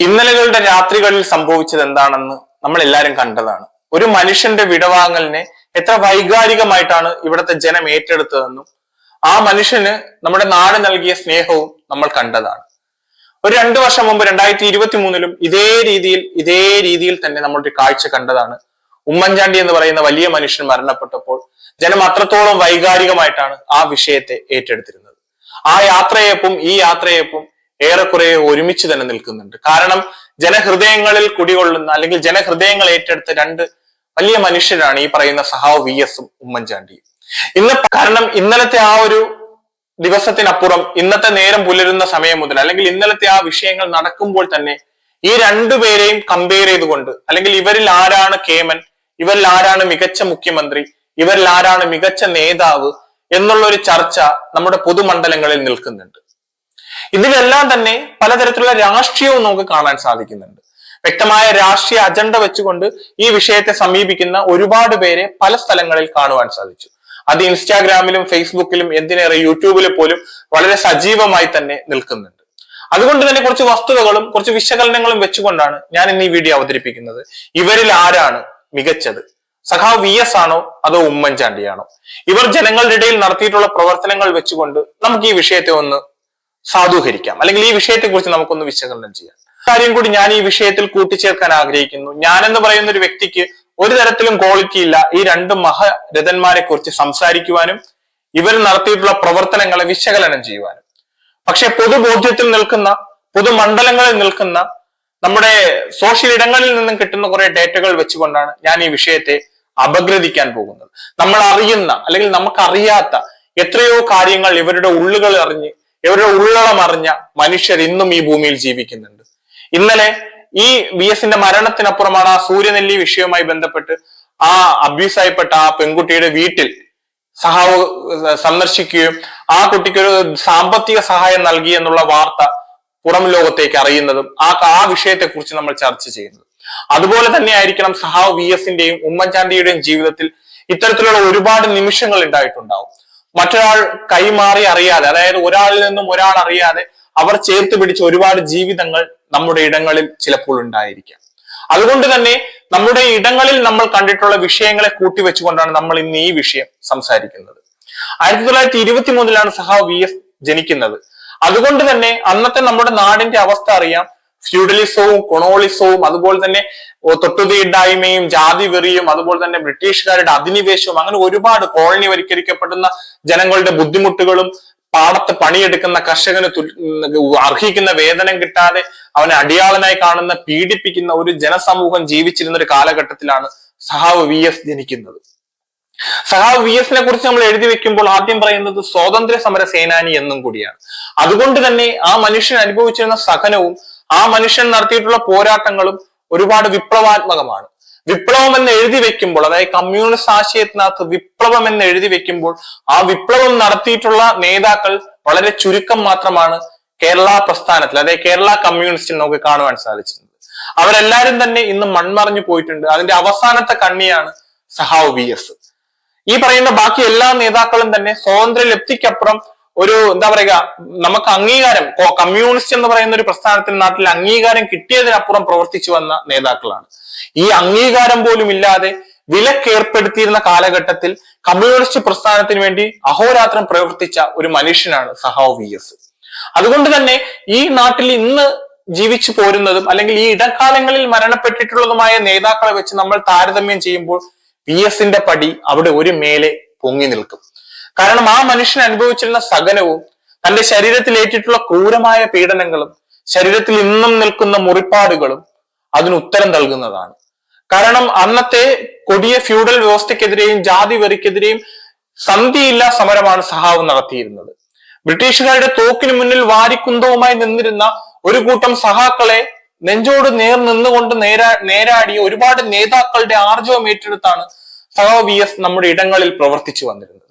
ഇന്നലകളുടെ രാത്രികളിൽ സംഭവിച്ചത് എന്താണെന്ന് നമ്മൾ എല്ലാവരും കണ്ടതാണ്. ഒരു മനുഷ്യന്റെ വിടവാങ്ങലിനെ എത്ര വൈകാരികമായിട്ടാണ് ഇവിടുത്തെ ജനം ഏറ്റെടുത്തതെന്നും ആ മനുഷ്യന് നമ്മുടെ നാട് നൽകിയ സ്നേഹവും നമ്മൾ കണ്ടതാണ്. ഒരു രണ്ടു വർഷം മുമ്പ് രണ്ടായിരത്തി ഇരുപത്തി മൂന്നിലും ഇതേ രീതിയിൽ ഇതേ രീതിയിൽ തന്നെ നമ്മളൊരു കാഴ്ച കണ്ടതാണ്. ഉമ്മൻചാണ്ടി എന്ന് പറയുന്ന വലിയ മനുഷ്യൻ മരണപ്പെട്ടപ്പോൾ ജനം അത്രത്തോളം വൈകാരികമായിട്ടാണ് ആ വിഷയത്തെ ഏറ്റെടുത്തിരുന്നത്. ആ യാത്രയെപ്പും ഈ യാത്രയെപ്പും ഏറെക്കുറെ ഒരുമിച്ച് തന്നെ നിൽക്കുന്നുണ്ട്. കാരണം ജനഹൃദയങ്ങളിൽ കുടികൊള്ളുന്ന അല്ലെങ്കിൽ ജനഹൃദയങ്ങൾ ഏറ്റെടുത്ത രണ്ട് വലിയ മനുഷ്യരാണ് ഈ പറയുന്ന സഹാവ് വി എസും ഉമ്മൻചാണ്ടിയും. ഇന്ന് കാരണം ഇന്നലത്തെ ആ ഒരു ദിവസത്തിനപ്പുറം ഇന്നത്തെ നേരം പുലരുന്ന സമയം മുതൽ അല്ലെങ്കിൽ ഇന്നലത്തെ ആ വിഷയങ്ങൾ നടക്കുമ്പോൾ തന്നെ ഈ രണ്ടുപേരെയും കമ്പയർ ചെയ്തുകൊണ്ട് അല്ലെങ്കിൽ ഇവരിൽ ആരാണ് കേമൻ ഇവരിൽ ആരാണ് മികച്ച മുഖ്യമന്ത്രി ഇവരിൽ ആരാണ് മികച്ച നേതാവ് എന്നുള്ള ഒരു ചർച്ച നമ്മുടെ പൊതുമണ്ഡലങ്ങളിൽ നിൽക്കുന്നുണ്ട്. ഇതിലെല്ലാം തന്നെ പലതരത്തിലുള്ള രാഷ്ട്രീയവും നമുക്ക് കാണാൻ സാധിക്കുന്നുണ്ട്. വ്യക്തമായ രാഷ്ട്രീയ അജണ്ട വെച്ചുകൊണ്ട് ഈ വിഷയത്തെ സമീപിക്കുന്ന ഒരുപാട് പേരെ പല സ്ഥലങ്ങളിൽ കാണുവാൻ സാധിച്ചു. അത് ഇൻസ്റ്റാഗ്രാമിലും ഫേസ്ബുക്കിലും എന്തിനേറെ യൂട്യൂബിൽ പോലും വളരെ സജീവമായി തന്നെ നിൽക്കുന്നുണ്ട്. അതുകൊണ്ട് തന്നെ കുറച്ച് വസ്തുതകളും കുറച്ച് വിശകലനങ്ങളും വെച്ചുകൊണ്ടാണ് ഞാൻ ഇന്ന് ഈ വീഡിയോ അവതരിപ്പിക്കുന്നത്. ഇവരിൽ ആരാണ് മികച്ചത്? സഖാവ് വി എസ് ആണോ അതോ ഉമ്മൻചാണ്ടിയാണോ? ഇവർ ജനങ്ങളുടെ ഇടയിൽ നടത്തിയിട്ടുള്ള പ്രവർത്തനങ്ങൾ വെച്ചുകൊണ്ട് നമുക്ക് ഈ വിഷയത്തെ ഒന്ന് സാധൂകരിക്കാം. അല്ലെങ്കിൽ ഈ വിഷയത്തെക്കുറിച്ച് നമുക്കൊന്ന് വിശകലനം ചെയ്യാം. കാര്യം കൂടി ഞാൻ ഈ വിഷയത്തിൽ കൂട്ടിച്ചേർക്കാൻ ആഗ്രഹിക്കുന്നു. ഞാൻ എന്ന് പറയുന്ന ഒരു വ്യക്തിക്ക് ഒരു തരത്തിലും ക്വാളിറ്റി ഇല്ല. ഈ രണ്ട് മഹാരഥന്മാരെ കുറിച്ച് സംസാരിക്കുവാനും ഇവർ നടത്തിയിട്ടുള്ള പ്രവർത്തനങ്ങളെ വിശകലനം ചെയ്യുവാനും. പക്ഷെ പൊതുബോധ്യത്തിൽ നിൽക്കുന്ന പൊതുമണ്ഡലങ്ങളിൽ നിൽക്കുന്ന നമ്മുടെ സോഷ്യൽ ഇടങ്ങളിൽ നിന്നും കിട്ടുന്ന കുറെ ഡേറ്റകൾ വെച്ചുകൊണ്ടാണ് ഞാൻ ഈ വിഷയത്തെ അപഗ്രഥിക്കാൻ പോകുന്നത്. നമ്മൾ അറിയുന്ന അല്ലെങ്കിൽ നമുക്കറിയാത്ത എത്രയോ കാര്യങ്ങൾ ഇവരുടെ ഉള്ളുകൾ അറിഞ്ഞ് ഇവരുടെ ഉള്ളളം അറിഞ്ഞ മനുഷ്യർ ഇന്നും ഈ ഭൂമിയിൽ ജീവിക്കുന്നുണ്ട്. ഇന്നലെ ഈ വി എസിന്റെ മരണത്തിനപ്പുറമാണ് ആ സൂര്യനെല്ലി വിഷയവുമായി ബന്ധപ്പെട്ട് ആ അബ്യൂസ് ആയിപ്പെട്ട ആ പെൺകുട്ടിയുടെ വീട്ടിൽ സഹാവ് സന്ദർശിക്കുകയും ആ കുട്ടിക്ക് ഒരു സാമ്പത്തിക സഹായം നൽകി എന്നുള്ള വാർത്ത പുറം ലോകത്തേക്ക് അറിയുന്നതും ആ ആ വിഷയത്തെക്കുറിച്ച് നമ്മൾ ചർച്ച ചെയ്യുന്നത്. അതുപോലെ തന്നെ ആയിരിക്കണം സഹാവ് വി എസിന്റെയും ഉമ്മൻചാണ്ടിയുടെയും ജീവിതത്തിൽ ഇത്തരത്തിലുള്ള ഒരുപാട് നിമിഷങ്ങൾ ഉണ്ടായിട്ടുണ്ടാവും. മറ്റൊരാൾ കൈമാറി അറിയാതെ അതായത് ഒരാളിൽ നിന്നും ഒരാൾ അറിയാതെ അവർ ചേർത്ത് പിടിച്ച ഒരുപാട് ജീവിതങ്ങൾ നമ്മുടെ ഇടങ്ങളിൽ ചിലപ്പോൾ ഉണ്ടായിരിക്കാം. അതുകൊണ്ട് തന്നെ നമ്മുടെ ഇടങ്ങളിൽ നമ്മൾ കണ്ടിട്ടുള്ള വിഷയങ്ങളെ കൂട്ടിവെച്ചുകൊണ്ടാണ് നമ്മൾ ഇന്ന് ഈ വിഷയം സംസാരിക്കുന്നത്. ആയിരത്തി തൊള്ളായിരത്തി ഇരുപത്തി മൂന്നിലാണ് സഹാവ് വി എസ് ജനിക്കുന്നത്. അതുകൊണ്ട് തന്നെ അന്നത്തെ നമ്മുടെ നാടിന്റെ അവസ്ഥ അറിയാം. ഫ്യൂഡലിസവും കൊണോളിസവും അതുപോലെ തന്നെ തൊട്ടുതീണ്ടായ്മയും ജാതി വെറിയും അതുപോലെ തന്നെ ബ്രിട്ടീഷുകാരുടെ അധിനിവേശവും അങ്ങനെ ഒരുപാട് കോളനി വരിക്കരിക്കപ്പെടുന്ന ജനങ്ങളുടെ ബുദ്ധിമുട്ടുകളും പാടത്ത് പണിയെടുക്കുന്ന കർഷകന് അർഹിക്കുന്ന വേതനം കിട്ടാതെ അവനെ അടിയാളനായി കാണുന്ന പീഡിപ്പിക്കുന്ന ഒരു ജനസമൂഹം ജീവിച്ചിരുന്ന ഒരു കാലഘട്ടത്തിലാണ് സഹാവ് വി എസ് ജനിക്കുന്നത്. സഹാവ് വി എസിനെ കുറിച്ച് നമ്മൾ എഴുതി വെക്കുമ്പോൾ ആദ്യം പറയുന്നത് സ്വാതന്ത്ര്യ സമര സേനാനി എന്നും കൂടിയാണ്. അതുകൊണ്ട് തന്നെ ആ മനുഷ്യൻ അനുഭവിച്ചിരുന്ന സഹനവും ആ മനുഷ്യൻ നടത്തിയിട്ടുള്ള പോരാട്ടങ്ങളും ഒരുപാട് വിപ്ലവാത്മകമാണ്. വിപ്ലവം എന്ന് എഴുതി വെക്കുമ്പോൾ അതായത് കമ്മ്യൂണിസ്റ്റ് ആശയത്തിനകത്ത് വിപ്ലവം എന്ന് എഴുതി വെക്കുമ്പോൾ ആ വിപ്ലവം നടത്തിയിട്ടുള്ള നേതാക്കൾ വളരെ ചുരുക്കം മാത്രമാണ് കേരള പ്രസ്ഥാനത്തിൽ അതായത് കേരള കമ്മ്യൂണിസ്റ്റിൽ നമുക്ക് കാണുവാൻ സാധിച്ചിട്ടുണ്ട് അവരെല്ലാരും തന്നെ ഇന്ന് മൺമറഞ്ഞു പോയിട്ടുണ്ട്. അതിന്റെ അവസാനത്തെ കണ്ണിയാണ് സഹാവ് വി എസ്. ഈ പറയുന്ന ബാക്കി എല്ലാ നേതാക്കളും തന്നെ സ്വാതന്ത്ര്യ ലബ്ധിക്കപ്പുറം ഒരു എന്താ പറയുക നമുക്ക് അംഗീകാരം കമ്മ്യൂണിസ്റ്റ് എന്ന് പറയുന്ന ഒരു പ്രസ്ഥാനത്തിൽ നാട്ടിൽ അംഗീകാരം കിട്ടിയതിനപ്പുറം പ്രവർത്തിച്ചു വന്ന നേതാക്കളാണ്. ഈ അംഗീകാരം പോലും ഇല്ലാതെ വിലക്കേർപ്പെടുത്തിയിരുന്ന കാലഘട്ടത്തിൽ കമ്മ്യൂണിസ്റ്റ് പ്രസ്ഥാനത്തിന് വേണ്ടി അഹോരാത്രം പ്രവർത്തിച്ച ഒരു മനുഷ്യനാണ് സഹാവ് വി എസ്. അതുകൊണ്ട് തന്നെ ഈ നാട്ടിൽ ഇന്ന് ജീവിച്ചു പോരുന്നതും അല്ലെങ്കിൽ ഈ ഇടക്കാലങ്ങളിൽ മരണപ്പെട്ടിട്ടുള്ളതുമായ നേതാക്കളെ വെച്ച് നമ്മൾ താരതമ്യം ചെയ്യുമ്പോൾ വി എസിന്റെ പടി അവിടെ ഒരു മേലെ പൊങ്ങി നിൽക്കും. കാരണം ആ മനുഷ്യൻ അനുഭവിച്ചിരുന്ന സകനവും തന്റെ ശരീരത്തിൽ ഏറ്റിട്ടുള്ള ക്രൂരമായ പീഡനങ്ങളും ശരീരത്തിൽ ഇന്നും നിൽക്കുന്ന മുറിപ്പാടുകളും അതിന് ഉത്തരം നൽകുന്നതാണ്. കാരണം അന്നത്തെ കൊടിയ ഫ്യൂഡൽ വ്യവസ്ഥക്കെതിരെയും ജാതി വെറിക്കെതിരെയും സന്ധിയില്ല സമരമാണ് സഹാവ് നടത്തിയിരുന്നത്. ബ്രിട്ടീഷുകാരുടെ തോക്കിന് മുന്നിൽ വാരിക്കുന്തവുമായി നിന്നിരുന്ന ഒരു കൂട്ടം സഹാക്കളെ നെഞ്ചോട് നേർ നിന്നുകൊണ്ട് നേരാ നേരാടിയ ഒരുപാട് നേതാക്കളുടെ ആർജവം ഏറ്റെടുത്താണ് സഹാവ് വി എസ് നമ്മുടെ ഇടങ്ങളിൽ പ്രവർത്തിച്ചു വന്നിരുന്നത്.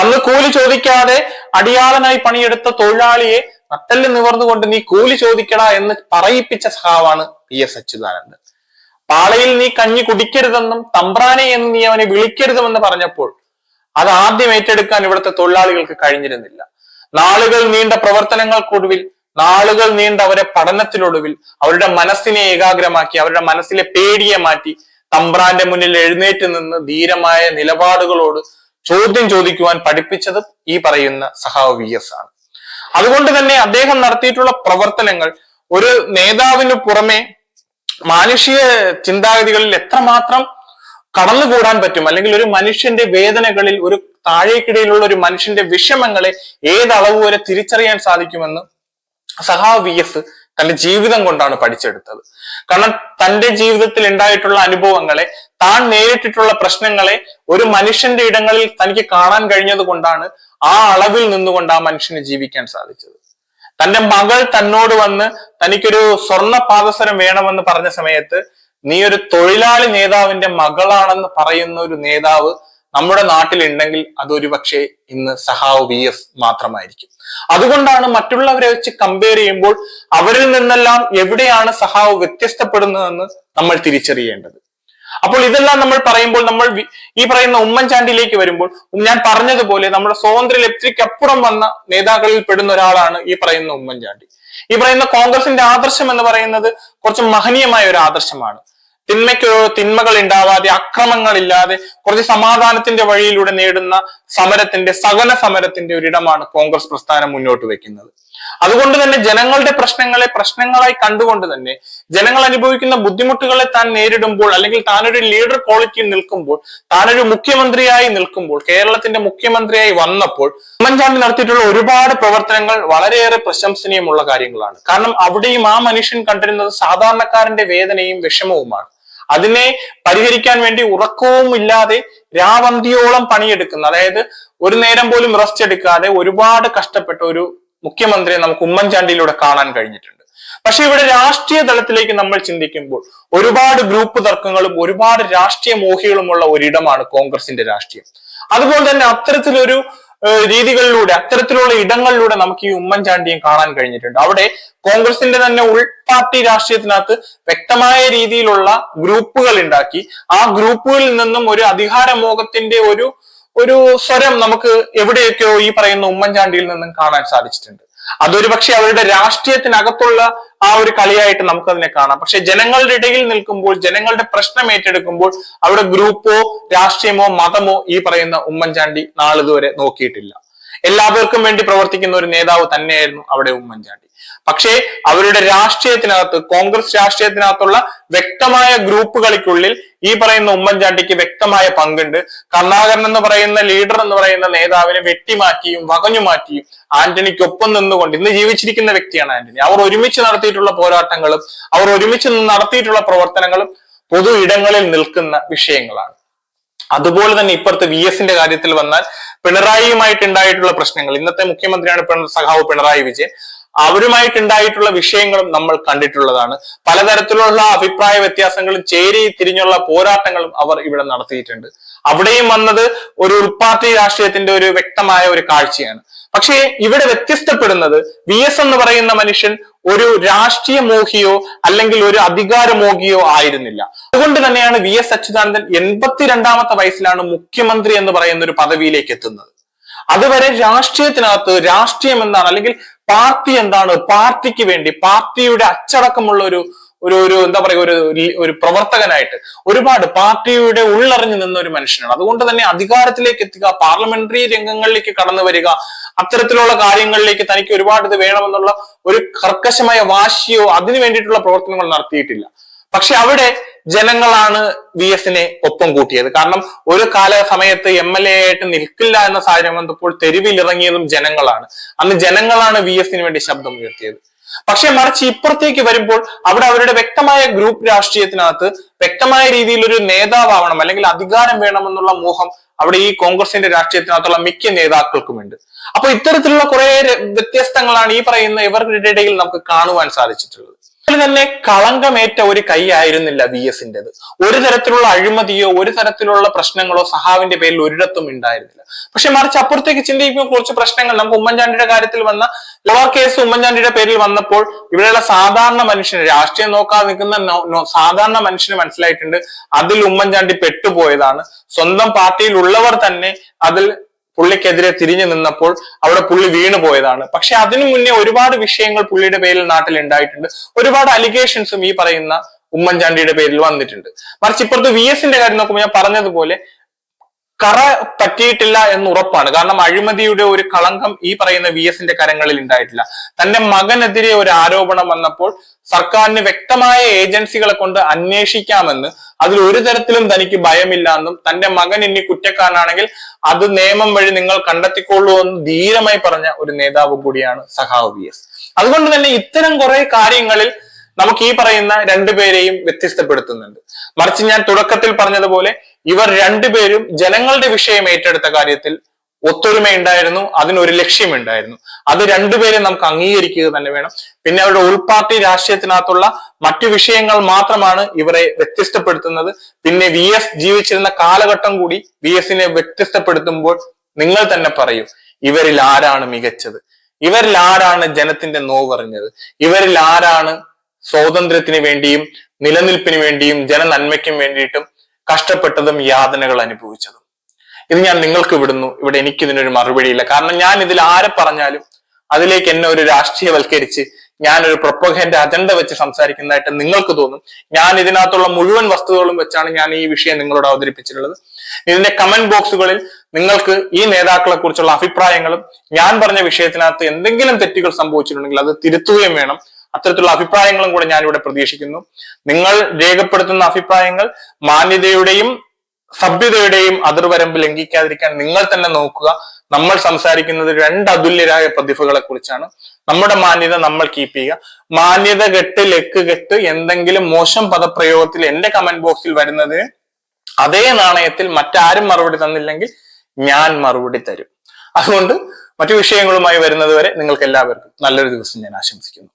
അന്ന് കൂലി ചോദിക്കാതെ അടിയാളനായി പണിയെടുത്ത തൊഴിലാളിയെ നട്ടൽ നിവർന്നുകൊണ്ട് നീ കൂലി ചോദിക്കടാ എന്ന് പറയിപ്പിച്ച സഹാവാണ് പി എസ് അച്യുതാനന്ദൻ. പാളയിൽ നീ കഞ്ഞി കുടിക്കരുതെന്നും തമ്പ്രാനെ എന്ന് നീ അവനെ വിളിക്കരുതെന്ന് പറഞ്ഞപ്പോൾ അത് ആദ്യം ഏറ്റെടുക്കാൻ ഇവിടുത്തെ തൊഴിലാളികൾക്ക് കഴിഞ്ഞിരുന്നില്ല. നാളുകൾ നീണ്ട പ്രവർത്തനങ്ങൾക്കൊടുവിൽ നാളുകൾ നീണ്ട അവരെ പഠനത്തിനൊടുവിൽ അവരുടെ മനസ്സിനെ ഏകാഗ്രമാക്കി അവരുടെ മനസ്സിലെ പേടിയെ മാറ്റി തമ്പ്രാന്റെ മുന്നിൽ എഴുന്നേറ്റ് നിന്ന് ധീരമായ നിലപാടുകളോട് ചോദ്യം ചോദിക്കുവാൻ പഠിപ്പിച്ചത് ഈ പറയുന്ന സഹാവ് വി എസ് ആണ്. അതുകൊണ്ട് തന്നെ അദ്ദേഹം നടത്തിയിട്ടുള്ള പ്രവർത്തനങ്ങൾ ഒരു നേതാവിന് പുറമെ മാനുഷിക ചിന്താഗതികളിൽ എത്രമാത്രം കടന്നുകൂടാൻ പറ്റും അല്ലെങ്കിൽ ഒരു മനുഷ്യന്റെ വേദനകളിൽ ഒരു താഴേക്കിടയിലുള്ള ഒരു മനുഷ്യന്റെ വിഷമങ്ങളെ ഏതളവ് വരെ തിരിച്ചറിയാൻ സാധിക്കുമെന്ന് സഹാവ് വി എസ് തന്റെ ജീവിതം കൊണ്ടാണ് പഠിച്ചെടുത്തത്. കാരണം തന്റെ ജീവിതത്തിൽ ഉണ്ടായിട്ടുള്ള അനുഭവങ്ങളെ താൻ നേരിട്ടിട്ടുള്ള പ്രശ്നങ്ങളെ ഒരു മനുഷ്യന്റെ ഇടങ്ങളിൽ തനിക്ക് കാണാൻ കഴിഞ്ഞത് കൊണ്ടാണ് ആ അളവിൽ നിന്നുകൊണ്ട് ആ മനുഷ്യന് ജീവിക്കാൻ സാധിച്ചത്. തന്റെ മകൾ തന്നോട് വന്ന് തനിക്കൊരു സ്വർണ പാദസരം വേണമെന്ന് പറഞ്ഞ സമയത്ത് നീ ഒരു തൊഴിലാളി നേതാവിന്റെ മകളാണെന്ന് പറയുന്ന ഒരു നേതാവ് നമ്മുടെ നാട്ടിലുണ്ടെങ്കിൽ അതൊരു പക്ഷേ ഇന്ന് സഹാവ് വി എസ് മാത്രമായിരിക്കും. അതുകൊണ്ടാണ് മറ്റുള്ളവരെ വെച്ച് കമ്പയർ ചെയ്യുമ്പോൾ അവരിൽ നിന്നെല്ലാം എവിടെയാണ് സഹാവ് വ്യത്യസ്തപ്പെടുന്നതെന്ന് നമ്മൾ തിരിച്ചറിയേണ്ടത്. അപ്പോൾ ഇതെല്ലാം നമ്മൾ പറയുമ്പോൾ നമ്മൾ ഈ പറയുന്ന ഉമ്മൻചാണ്ടിയിലേക്ക് വരുമ്പോൾ ഞാൻ പറഞ്ഞതുപോലെ നമ്മുടെ സ്വാതന്ത്ര്യ ലബ്ധിക്ക് അപ്പുറം വന്ന നേതാക്കളിൽ പെടുന്ന ഒരാളാണ് ഈ പറയുന്ന ഉമ്മൻചാണ്ടി. ഈ പറയുന്ന കോൺഗ്രസിന്റെ ആദർശം എന്ന് പറയുന്നത് കുറച്ച് മഹനീയമായ ഒരു ആദർശമാണ്. തിന്മയ്ക്ക് തിന്മകൾ ഉണ്ടാവാതെ അക്രമങ്ങളില്ലാതെ കുറച്ച് സമാധാനത്തിന്റെ വഴിയിലൂടെ നേടുന്ന സമരത്തിന്റെ സകല സമരത്തിന്റെ ഒരിടമാണ് കോൺഗ്രസ് പ്രസ്ഥാനം മുന്നോട്ട് വെക്കുന്നത്. അതുകൊണ്ട് തന്നെ ജനങ്ങളുടെ പ്രശ്നങ്ങളെ പ്രശ്നങ്ങളായി കണ്ടുകൊണ്ട് തന്നെ ജനങ്ങൾ അനുഭവിക്കുന്ന ബുദ്ധിമുട്ടുകളെ താൻ നേരിടുമ്പോൾ അല്ലെങ്കിൽ താനൊരു ലീഡർ ക്വാളിറ്റിയിൽ നിൽക്കുമ്പോൾ താനൊരു മുഖ്യമന്ത്രിയായി നിൽക്കുമ്പോൾ കേരളത്തിന്റെ മുഖ്യമന്ത്രിയായി വന്നപ്പോൾ ഉമ്മൻചാണ്ടി നടത്തിയിട്ടുള്ള ഒരുപാട് പ്രവർത്തനങ്ങൾ വളരെയേറെ പ്രശംസനീയമുള്ള കാര്യങ്ങളാണ്. കാരണം അവിടെയും ആ മനുഷ്യൻ കണ്ടിരുന്നത് സാധാരണക്കാരന്റെ വേദനയും വിഷമവുമാണ്. അതിനെ പരിഹരിക്കാൻ വേണ്ടി ഉറക്കവും ഇല്ലാതെ രാവന്തിയോളം പണിയെടുക്കുന്ന അതായത് ഒരു നേരം പോലും റെസ്റ്റ് എടുക്കാതെ ഒരുപാട് കഷ്ടപ്പെട്ട ഒരു മുഖ്യമന്ത്രിയെ നമുക്ക് ഉമ്മൻചാണ്ടിയിലൂടെ കാണാൻ കഴിഞ്ഞിട്ടുണ്ട്. പക്ഷെ ഇവിടെ രാഷ്ട്രീയ തലത്തിലേക്ക് നമ്മൾ ചിന്തിക്കുമ്പോൾ ഒരുപാട് ഗ്രൂപ്പ് തർക്കങ്ങളും ഒരുപാട് രാഷ്ട്രീയ മോഹികളുമുള്ള ഒരിടമാണ് കോൺഗ്രസിന്റെ രാഷ്ട്രീയം. അതുപോലെ തന്നെ അത്തരത്തിലൊരു രീതികളിലൂടെ അത്തരത്തിലുള്ള ഇടങ്ങളിലൂടെ നമുക്ക് ഈ ഉമ്മൻചാണ്ടിയെ കാണാൻ കഴിഞ്ഞിട്ടുണ്ട്. അവിടെ കോൺഗ്രസിന്റെ തന്നെ ഉൾ പാർട്ടി രാഷ്ട്രീയത്തിനകത്ത് വ്യക്തമായ രീതിയിലുള്ള ഗ്രൂപ്പുകൾ ഉണ്ടാക്കി. ആ ഗ്രൂപ്പുകളിൽ നിന്നും ഒരു അധികാരമോഹത്തിന്റെ ഒരു ഒരു സ്വരം നമുക്ക് എവിടെയൊക്കെയോ ഈ പറയുന്ന ഉമ്മൻചാണ്ടിയിൽ നിന്നും കാണാൻ സാധിച്ചിട്ടുണ്ട്. അതൊരു പക്ഷെ അവരുടെ രാഷ്ട്രീയത്തിനകത്തുള്ള ആ ഒരു കളിയായിട്ട് നമുക്കതിനെ കാണാം. പക്ഷെ ജനങ്ങളുടെ ഇടയിൽ നിൽക്കുമ്പോൾ ജനങ്ങളുടെ പ്രശ്നം ഏറ്റെടുക്കുമ്പോൾ അവിടെ ഗ്രൂപ്പോ രാഷ്ട്രീയമോ മതമോ ഈ പറയുന്ന ഉമ്മൻചാണ്ടി നാളിതുവരെ നോക്കിയിട്ടില്ല. എല്ലാവർക്കും വേണ്ടി പ്രവർത്തിക്കുന്ന ഒരു നേതാവ് തന്നെയായിരുന്നു അവിടെ ഉമ്മൻചാണ്ടി. പക്ഷേ അവരുടെ രാഷ്ട്രീയത്തിനകത്ത് കോൺഗ്രസ് രാഷ്ട്രീയത്തിനകത്തുള്ള വ്യക്തമായ ഗ്രൂപ്പുകൾക്കുള്ളിൽ ഈ പറയുന്ന ഉമ്മൻചാണ്ടിക്ക് വ്യക്തമായ പങ്കുണ്ട്. കർണാകരൻ എന്ന് പറയുന്ന ലീഡർ എന്ന് പറയുന്ന നേതാവിനെ വെട്ടിമാറ്റിയും വകഞ്ഞു മാറ്റിയും ആന്റണിക്കൊപ്പം നിന്നുകൊണ്ട് ഇന്ന് ജീവിച്ചിരിക്കുന്ന വ്യക്തിയാണ് ആന്റണി. അവർ ഒരുമിച്ച് നടത്തിയിട്ടുള്ള പോരാട്ടങ്ങളും അവർ ഒരുമിച്ച് നടത്തിയിട്ടുള്ള പ്രവർത്തനങ്ങളും പൊതു ഇടങ്ങളിൽ നിൽക്കുന്ന വിഷയങ്ങളാണ്. അതുപോലെ തന്നെ ഇപ്പുറത്ത് വി എസിന്റെ കാര്യത്തിൽ വന്നാൽ പിണറായിയുമായിട്ട് ഉണ്ടായിട്ടുള്ള പ്രശ്നങ്ങൾ. ഇന്നത്തെ മുഖ്യമന്ത്രിയാണ് സഖാവ് പിണറായി വിജയൻ. അവരുമായിട്ടുണ്ടായിട്ടുള്ള വിഷയങ്ങളും നമ്മൾ കണ്ടിട്ടുള്ളതാണ്. പലതരത്തിലുള്ള അഭിപ്രായ വ്യത്യാസങ്ങളും ചേരി തിരിഞ്ഞുള്ള പോരാട്ടങ്ങളും അവർ ഇവിടെ നടത്തിയിട്ടുണ്ട്. അവിടെയും വന്നത് ഒരു ഉൾപാർട്ടി രാഷ്ട്രീയത്തിന്റെ ഒരു വ്യക്തമായ ഒരു കാഴ്ചയാണ്. പക്ഷേ ഇവിടെ വ്യത്യസ്തപ്പെടുന്നത് വി എസ് എന്ന് പറയുന്ന മനുഷ്യൻ ഒരു രാഷ്ട്രീയ മോഹിയോ അല്ലെങ്കിൽ ഒരു അധികാരമോഹിയോ ആയിരുന്നില്ല. അതുകൊണ്ട് തന്നെയാണ് വി എസ് അച്യുതാനന്ദൻ എൺപത്തിരണ്ടാമത്തെ വയസ്സിലാണ് മുഖ്യമന്ത്രി എന്ന് പറയുന്ന ഒരു പദവിയിലേക്ക് എത്തുന്നത്. അതുവരെ രാഷ്ട്രീയത്തിനകത്ത് രാഷ്ട്രീയം എന്താണ്? അല്ലെങ്കിൽ പാർട്ടി എന്താണ്? പാർട്ടിക്ക് വേണ്ടി പാർട്ടിയുടെ അച്ചടക്കമുള്ള ഒരു ഒരു ഒരു എന്താ പറയുക ഒരു ഒരു പ്രവർത്തകനായിട്ട് ഒരുപാട് പാർട്ടിയുടെ ഉള്ളറിഞ്ഞു നിന്ന ഒരു മനുഷ്യനാണ്. അതുകൊണ്ട് തന്നെ അധികാരത്തിലേക്ക് എത്തുക പാർലമെന്ററി രംഗങ്ങളിലേക്ക് കടന്നു വരിക അത്തരത്തിലുള്ള കാര്യങ്ങളിലേക്ക് തനിക്ക് ഒരുപാട് ഇത് വേണമെന്നുള്ള ഒരു കർക്കശമായ വാശിയോ അതിനു വേണ്ടിയിട്ടുള്ള പ്രവർത്തനങ്ങൾ നടത്തിയിട്ടില്ല. പക്ഷെ അവിടെ ജനങ്ങളാണ് വി എസിനെ ഒപ്പം കൂട്ടിയത്. കാരണം ഒരു കാല സമയത്ത് എം എൽ എ ആയിട്ട് നിൽക്കില്ല എന്ന സാഹചര്യം വന്നപ്പോൾ തെരുവിൽ ഇറങ്ങിയതും ജനങ്ങളാണ്. അന്ന് ജനങ്ങളാണ് വി എസിന് വേണ്ടി ശബ്ദം ഉയർത്തിയത്. പക്ഷെ മറിച്ച് ഇപ്പുറത്തേക്ക് വരുമ്പോൾ അവിടെ അവരുടെ വ്യക്തമായ ഗ്രൂപ്പ് രാഷ്ട്രീയത്തിനകത്ത് വ്യക്തമായ രീതിയിൽ ഒരു നേതാവാവണം അല്ലെങ്കിൽ അധികാരം വേണമെന്നുള്ള മോഹം അവിടെ ഈ കോൺഗ്രസിന്റെ രാഷ്ട്രീയത്തിനകത്തുള്ള മിക്ക നേതാക്കൾക്കുമുണ്ട്. അപ്പൊ ഇത്തരത്തിലുള്ള കുറെ വ്യത്യസ്തങ്ങളാണ് ഈ പറയുന്ന ഇവരുടെ ഇടയിൽ നമുക്ക് കാണുവാൻ സാധിച്ചിട്ടുള്ളത്. തന്നെ കളങ്കമേറ്റ ഒരു കൈയായിരുന്നില്ല വി എസിന്റേത്. ഒരു തരത്തിലുള്ള അഴിമതിയോ ഒരു തരത്തിലുള്ള പ്രശ്നങ്ങളോ സഹാവിന്റെ പേരിൽ ഒരിടത്തും ഉണ്ടായിരുന്നില്ല. പക്ഷെ മറിച്ച് അപ്പുറത്തേക്ക് ചിന്തിക്കുമ്പോൾ കുറച്ച് പ്രശ്നങ്ങൾ നമുക്ക് ഉമ്മൻചാണ്ടിയുടെ കാര്യത്തിൽ വന്ന ലോ കേസ് ഉമ്മൻചാണ്ടിയുടെ പേരിൽ വന്നപ്പോൾ ഇവിടെയുള്ള സാധാരണ മനുഷ്യന് രാഷ്ട്രീയം നോക്കാതെ നിൽക്കുന്ന സാധാരണ മനുഷ്യന് മനസ്സിലായിട്ടുണ്ട് അതിൽ ഉമ്മൻചാണ്ടി പെട്ടുപോയതാണ്. സ്വന്തം പാർട്ടിയിൽ ഉള്ളവർ തന്നെ അതിൽ പുള്ളിക്കെതിരെ തിരിഞ്ഞു നിന്നപ്പോൾ അവിടെ പുള്ളി വീണു പോയതാണ്. പക്ഷെ അതിനു മുന്നേ ഒരുപാട് വിഷയങ്ങൾ പുള്ളിയുടെ പേരിൽ നാട്ടിൽ ഉണ്ടായിട്ടുണ്ട്. ഒരുപാട് അലിഗേഷൻസും ഈ പറയുന്ന ഉമ്മൻചാണ്ടിയുടെ പേരിൽ വന്നിട്ടുണ്ട്. മറിച്ച് ഇപ്പുറത്ത് വി എസിന്റെ കാര്യം നോക്കുമ്പോൾ ഞാൻ പറഞ്ഞതുപോലെ കറ പറ്റിയിട്ടില്ല എന്ന് ഉറപ്പാണ്. കാരണം അഴിമതിയുടെ ഒരു കളങ്കം ഈ പറയുന്ന വി എസിന്റെ കരങ്ങളിൽ ഉണ്ടായിട്ടില്ല. തന്റെ മകനെതിരെ ഒരു ആരോപണം വന്നപ്പോൾ സർക്കാരിന് വ്യക്തമായ ഏജൻസികളെ കൊണ്ട് അന്വേഷിക്കാമെന്ന് അതിൽ ഒരു തരത്തിലും തനിക്ക് ഭയമില്ല എന്നും തന്റെ മകൻ ഇനി കുറ്റക്കാരനാണെങ്കിൽ അത് നിയമം വഴി നിങ്ങൾ കണ്ടെത്തിക്കൊള്ളൂ എന്ന് ധീരമായി പറഞ്ഞ ഒരു നേതാവ് കൂടിയാണ് സഹാവ് വി എസ് അതുകൊണ്ട് തന്നെ ഇത്തരം കുറെ കാര്യങ്ങളിൽ നമുക്ക് ഈ പറയുന്ന രണ്ടുപേരെയും വ്യത്യസ്തപ്പെടുത്തുന്നുണ്ട്. മറിച്ച് ഞാൻ തുടക്കത്തിൽ പറഞ്ഞതുപോലെ ഇവർ രണ്ടുപേരും ജനങ്ങളുടെ വിഷയം ഏറ്റെടുത്ത കാര്യത്തിൽ ഒത്തൊരുമ ഉണ്ടായിരുന്നു അതിനൊരു ലക്ഷ്യമുണ്ടായിരുന്നു അത് രണ്ടുപേരെ നമുക്ക് അംഗീകരിക്കുക തന്നെ വേണം. പിന്നെ അവരുടെ ഉൾപാർട്ടി രാഷ്ട്രീയത്തിനകത്തുള്ള മറ്റു വിഷയങ്ങൾ മാത്രമാണ് ഇവരെ വ്യത്യസ്തപ്പെടുത്തുന്നത്. പിന്നെ വി എസ് ജീവിച്ചിരുന്ന കാലഘട്ടം കൂടി വി എസിനെ വ്യത്യസ്തപ്പെടുത്തുമ്പോൾ നിങ്ങൾ തന്നെ പറയും ഇവരിൽ ആരാണ് മികച്ചത്? ഇവരിൽ ആരാണ് ജനത്തിന്റെ നോവറിഞ്ഞത്? ഇവരിൽ ആരാണ് സ്വാതന്ത്ര്യത്തിന് വേണ്ടിയും നിലനിൽപ്പിന് വേണ്ടിയും ജനനന്മയ്ക്കും വേണ്ടിയിട്ടും കഷ്ടപ്പെട്ടതും യാതനകൾ അനുഭവിച്ചതും. ഇത് ഞാൻ നിങ്ങൾക്ക് വിടുന്നു. ഇവിടെ എനിക്കിതിനൊരു മറുപടിയില്ല. കാരണം ഞാൻ ഇതിൽ ആരെ പറഞ്ഞാലും അതിലേക്ക് എന്നെ ഒരു രാഷ്ട്രീയവൽക്കരിച്ച് ഞാനൊരു പ്രൊപ്പഗൻഡ അജണ്ട വെച്ച് സംസാരിക്കുന്നതായിട്ട് നിങ്ങൾക്ക് തോന്നും. ഞാൻ ഇതിനകത്തുള്ള മുഴുവൻ വസ്തുതകളും വെച്ചാണ് ഞാൻ ഈ വിഷയം നിങ്ങളോട് അവതരിപ്പിച്ചിട്ടുള്ളത്. ഇതിന്റെ കമന്റ് ബോക്സുകളിൽ നിങ്ങൾക്ക് ഈ നേതാക്കളെ കുറിച്ചുള്ള അഭിപ്രായങ്ങളും ഞാൻ പറഞ്ഞ വിഷയത്തിനകത്ത് എന്തെങ്കിലും തെറ്റുകൾ സംഭവിച്ചിട്ടുണ്ടെങ്കിൽ അത് തിരുത്തുകയും വേണം. അത്തരത്തിലുള്ള അഭിപ്രായങ്ങളും കൂടെ ഞാനിവിടെ പ്രതീക്ഷിക്കുന്നു. നിങ്ങൾ രേഖപ്പെടുത്തുന്ന അഭിപ്രായങ്ങൾ മാന്യതയുടെയും സഭ്യതയുടെയും അതിർവരമ്പ് ലംഘിക്കാതിരിക്കാൻ നിങ്ങൾ തന്നെ നോക്കുക. നമ്മൾ സംസാരിക്കുന്നത് രണ്ട് അതുല്യരായ പ്രതിഭകളെ കുറിച്ചാണ്. നമ്മുടെ മാന്യത നമ്മൾ കീപ്പ് ചെയ്യുക. മാന്യത കെട്ട് ലെക്ക് കെട്ട് എന്തെങ്കിലും മോശം പദപ്രയോഗത്തിൽ എന്റെ കമന്റ് ബോക്സിൽ വരുന്നതിന് അതേ നാണയത്തിൽ മറ്റാരും മറുപടി തന്നില്ലെങ്കിൽ ഞാൻ മറുപടി തരും. അതുകൊണ്ട് മറ്റു വിഷയങ്ങളുമായി വരുന്നത് വരെ നിങ്ങൾക്ക് എല്ലാവർക്കും നല്ലൊരു ദിവസം ഞാൻ ആശംസിക്കുന്നു.